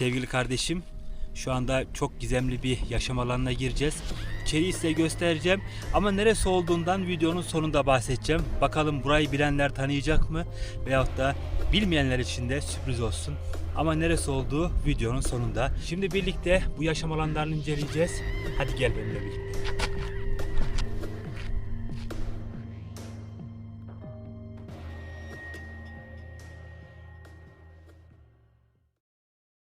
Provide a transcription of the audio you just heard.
Sevgili kardeşim, şu anda çok gizemli bir yaşam alanına gireceğiz. İçeriği size göstereceğim ama neresi olduğundan videonun sonunda bahsedeceğim. Bakalım burayı bilenler tanıyacak mı? Veyahut da bilmeyenler için de sürpriz olsun. Ama neresi olduğu videonun sonunda. Şimdi birlikte bu yaşam alanlarını inceleyeceğiz. Hadi gel benimle birlikte.